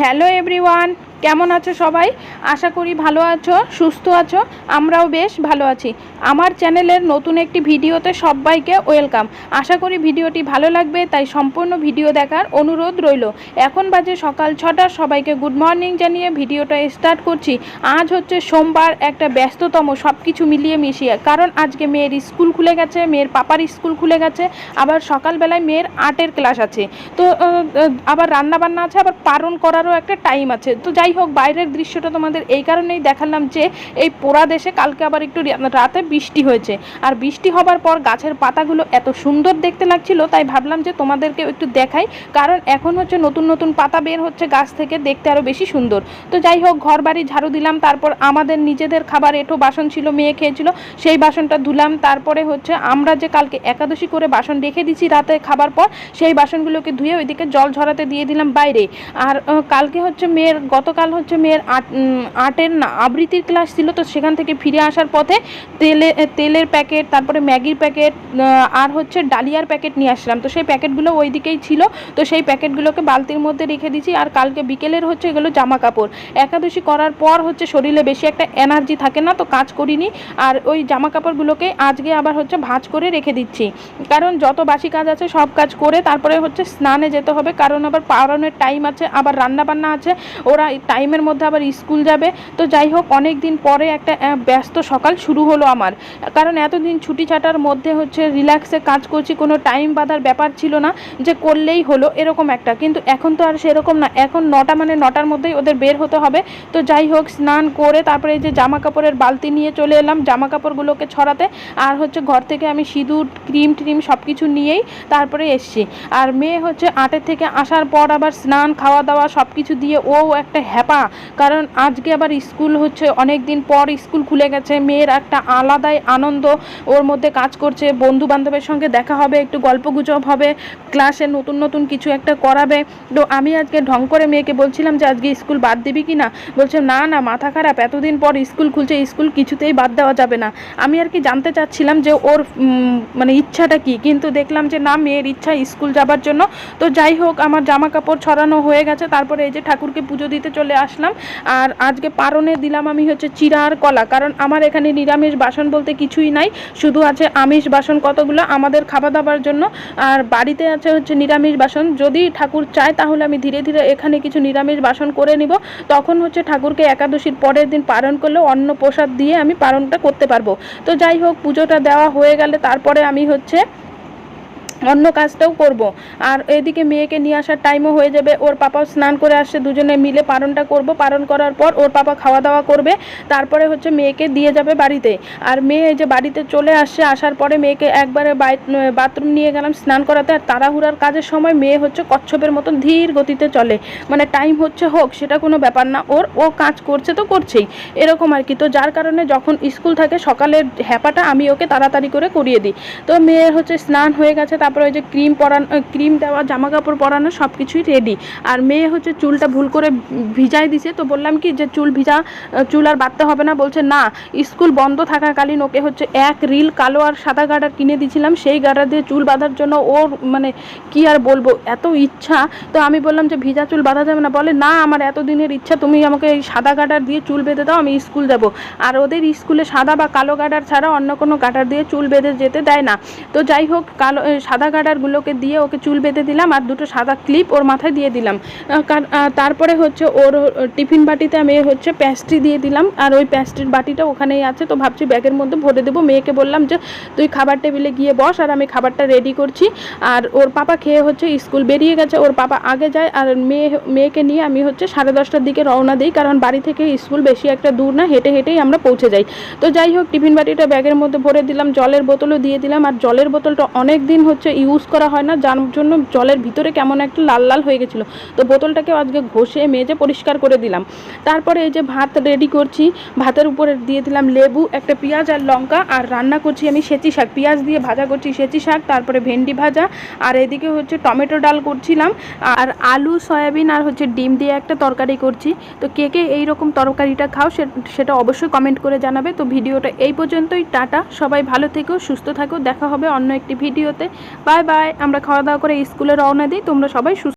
Hello everyone. কেমন আছো সবাই? আশা করি ভালো আছো, সুস্থ আছো, আমরাও বেশ ভালো আছি। আমার চ্যানেলের নতুন একটি ভিডিওতে সবাইকে ওয়েলকাম। আশা করি ভিডিওটি ভালো লাগবে, তাই সম্পূর্ণ ভিডিও দেখার অনুরোধ রইল। এখন বাজে সকাল ছটা, সবাইকে গুড মর্নিং জানিয়ে ভিডিওটা স্টার্ট করছি। আজ হচ্ছে সোমবার, একটা ব্যস্ততম সব কিছু মিলিয়ে মিশিয়ে। কারণ আজকে মেয়ের স্কুল খুলে গেছে, মেয়ের পাপার স্কুল খুলে গেছে, আবার সকালবেলায় মেয়ের আর্টের ক্লাস আছে। তো আবার রান্না বান্না আছে, আবার পালন করারও একটা টাইম আছে। তো যাই হোক, বাইরের দৃশ্যটা তোমাদের এই কারণেই দেখালাম যে এই পোড়া দেশে কালকে আবার একটু রাতে বৃষ্টি হয়েছে। আর বৃষ্টি হবার পর গাছের পাতাগুলো এত সুন্দর দেখতে লাগছিল, তাই ভাবলাম যে তোমাদেরকে একটু দেখাই। কারণ এখন হচ্ছে নতুন নতুন পাতা বের হচ্ছে গাছ থেকে, দেখতে আরও বেশি সুন্দর। তো যাই হোক ঘর বাড়ি ঝাড়ু দিলাম, তারপর আমাদের নিজেদের খাবার এঁটো বাসন ছিল, মেয়ে খেয়েছিল, সেই বাসনটা ধুলাম। তারপরে হচ্ছে আমরা যে কালকে একাদশী করে বাসন রেখে দিছি রাতে খাবার পর, সেই বাসনগুলোকে ধুয়ে ওইদিকে জল ঝরাতে দিয়ে দিলাম বাইরে। আর কালকে হচ্ছে মেয়ের গতকাল হচ্ছে মেয়ের আট আটের না, আবৃত্তির ক্লাস ছিল, তো সেখান থেকে ফিরে আসার পথে তেলে, তেলের প্যাকেট, তারপরে ম্যাগির প্যাকেট আর হচ্ছে ডালিয়ার প্যাকেট নিয়ে আসলাম। তো সেই প্যাকেটগুলো ওই দিকেই ছিল, তো সেই প্যাকেটগুলোকে বালতির মধ্যে রেখে দিয়েছি আর কালকে বিকেলের হচ্ছে এগুলো জামা কাপড়। একাদশী করার পর হচ্ছে শরীরে বেশি একটা এনার্জি থাকে না, তো কাজ করিনি, আর ওই জামা কাপড়গুলোকে আজকে আবার হচ্ছে ভাঁজ করে রেখে দিচ্ছি। কারণ যত বাসি কাজ আছে, সব কাজ করে তারপরে হচ্ছে স্নানে যেতে হবে, কারণ আবার পাড়ানোর টাইম আছে, আবার রান্না বান্না আছে, ওরা টাইমের মধ্যে আবার স্কুল যাবে। তো যাই হোক অনেক দিন পরে একটা ব্যস্ত সকাল শুরু হলো আমার। কারণ এতদিন ছুটি ছাটার মধ্যে হচ্ছে রিল্যাক্সে কাজ করছি, কোনো টাইম বাঁধার ব্যাপার ছিল না যে করলেই হলো এরকম একটা। কিন্তু এখন তো আর সেরকম না। এখন নটা মানে নটার মধ্যেই ওদের বের হতে হবে। তো যাই হোক, স্নান করে তারপরে এই যে জামা কাপড়ের বালতি নিয়ে চলে এলাম জামা কাপড়গুলোকে ছড়াতে। আর হচ্ছে ঘর থেকে আমি সিঁদুর, ক্রিম ট্রিম সব কিছু নিয়েই তারপরে এসছি। আর মেয়ে হচ্ছে আটের থেকে আসার পর আবার স্নান খাওয়া দাওয়া সব কিছু দিয়ে ও একটা হ্যাপা। কারণ আজকে আবার স্কুল হচ্ছে অনেক দিন পর স্কুল খুলে গেছে। মেয়ের একটা আলাদাই আনন্দ ওর মধ্যে কাজ করছে। বন্ধু বান্ধবের সঙ্গে দেখা হবে, একটু গল্পগুজব হবে, ক্লাসে নতুন নতুন কিছু একটা করাবে। তো আমি আজকে ঢং করে মেয়েকে বলছিলাম যে, আজকে স্কুল বাদ দিবি কি না? বলছে না না, মাথা খারাপ। এতদিন পর স্কুল খুলছে, স্কুল কিছুতেই বাদ দেওয়া যাবে না। আমি আর কি জানতে চাচ্ছিলাম যে, ওর মানে ইচ্ছাটা কি? কিন্তু দেখলাম যে, না, মেয়ের ইচ্ছা স্কুল যাবার জন্য। তো যাই হোক, আমার জামা কাপড় ছড়ানো হয়ে গেছে। তারপরে এই যে ঠাকুরকে পুজো দিতে চলে আসলাম। আর আজকে পারনে দিলাম আমি হচ্ছে চিরা আর কলা, কারণ আমার এখানে নিরামিষ বাসন বলতে কিছুই নাই। শুধু আছে আমিষ বাসন কতগুলো আমাদের খাওয়া দাবার জন্য। আর বাড়িতে আছে হচ্ছে নিরামিষ বাসন। যদি ঠাকুর চায় তাহলে আমি ধীরে ধীরে এখানে কিছু নিরামিষ বাসন করে নিব। তখন হচ্ছে ঠাকুরকে একাদশীর পরের দিন পালন করলে অন্ন প্রসাদ দিয়ে আমি পালনটা করতে পারব। তো যাই হোক, পুজোটা দেওয়া হয়ে গেলে তারপরে আমি হচ্ছে অন্য কাজটাও করব। আর এদিকে মেয়েকে নিয়ে আসার টাইমও হয়ে যাবে। ওর পাপাও স্নান করে আসছে, দুজনে মিলে পালনটা করব। পালন করার পর ওর পাপা খাওয়া দাওয়া করবে। তারপরে হচ্ছে মেয়েকে দিয়ে যাবে বাড়িতে। আর মেয়ে এই যে বাড়িতে চলে আসছে, আসার পরে মেয়েকে একবারে বাথরুম নিয়ে গেলাম স্নান করাতে। আর তাড়াহুড়ার কাজের সময় মেয়ে হচ্ছে কচ্ছপের মতন ধীর গতিতে চলে। মানে টাইম হচ্ছে হোক, সেটা কোনো ব্যাপার না। ওর, ও কাজ করছে তো করছেই। এরকম আর কি। তো যার কারণে যখন স্কুল থাকে, সকালের হ্যাপাটা আমি ওকে তাড়াতাড়ি করে করিয়ে দিই। তো মেয়ের হচ্ছে স্নান হয়ে গেছে তারপরে ওই যে ক্রিম পরানো ক্রিম দেওয়া জামা কাপড় পরানো সব কিছুই রেডি আর মেয়ে হচ্ছে চুলটা ভুল করে ভিজাই দিছে তো বললাম কি যে চুল ভিজা চুল আর বাঁধতে হবে না বলছে না স্কুল বন্ধ থাকাকালীন ওকে হচ্ছে এক রিল কালো আর সাদা গার্ডার কিনে দিয়েছিলাম সেই গার্ডার দিয়ে চুল বাঁধার জন্য ওর মানে কি আর বলব এত ইচ্ছা তো আমি বললাম যে ভিজা চুল বাঁধা যাবে না বলে না আমার এত দিনের ইচ্ছা তুমি আমাকে এই সাদা গার্ডার দিয়ে চুল বেঁধে দাও আমি স্কুল যাব। আর ওদের স্কুলে সাদা বা কালো গার্ডার ছাড়া অন্য কোনো গার্ডার দিয়ে চুল বেঁধে যেতে দেয় না। তো যাই হোক কালো এ, সাদা গার্ডারগুলোকে দিয়ে ওকে চুল বেঁধে দিলাম আর দুটো সাদা ক্লিপ ওর মাথায় দিয়ে দিলাম। তারপরে হচ্ছে ওর টিফিন বাটিতে আমি হচ্ছে প্যাস্ট্রি দিয়ে দিলাম আর ওই প্যাস্ট্রির বাটিটা ওখানেই আছে। তো ভাবছি ব্যাগের মধ্যে ভরে দেবো। মেয়েকে বললাম যে, তুই খাবার টেবিলে গিয়ে বস আর আমি খাবারটা রেডি করছি। আর ওর পাপা খেয়ে হচ্ছে স্কুল বেরিয়ে গেছে। ওর পাপা আগে যায় আর মেয়ে, মেয়েকে নিয়ে আমি হচ্ছে সাড়ে দশটার দিকে রওনা দিই। কারণ বাড়ি থেকে স্কুল বেশি একটা দূর না, হেঁটে, হেঁটেই আমরা পৌঁছে যাই। তো যাই হোক, টিফিন বাটিটা ব্যাগের মধ্যে ভরে দিলাম, জলের বোতলও দিয়ে দিলাম। আর জলের বোতলটা অনেক দিন হচ্ছে ইউজ করা হয় না। যার জন্য জলের ভিতরে কেমন একটা লাল লাল হয়ে গেছিল। তো বোতলটাকেও আজকে ঘষে, মেজে পরিষ্কার করে দিলাম। তারপরে এই যে ভাত রেডি করছি, ভাতের উপরে দিয়ে দিলাম লেবু, একটা পেঁয়াজ আর লঙ্কা, আর রান্না করছি আমি সেচি শাক। পেঁয়াজ দিয়ে ভাজা করছি সেচি শাক, তারপরে ভেন্ডি ভাজা, আর এদিকে হচ্ছে টমেটো ডাল করছিলাম, আর আলু, সয়াবিন, আর হচ্ছে ডিম দিয়ে একটা তরকারি করছি। তো কে কে এইরকম তরকারিটা খাও সেটা অবশ্যই কমেন্ট করে জানাবে। তো ভিডিওটা এই পর্যন্তই, টাটা, সবাই ভালো থেকো, সুস্থ থাকো, দেখা হবে অন্য একটি ভিডিওতে। বাই বাই আমরা খাওয়া দাওয়া করে স্কুলে রওনা দিই তোমরা সবাই সুস্থ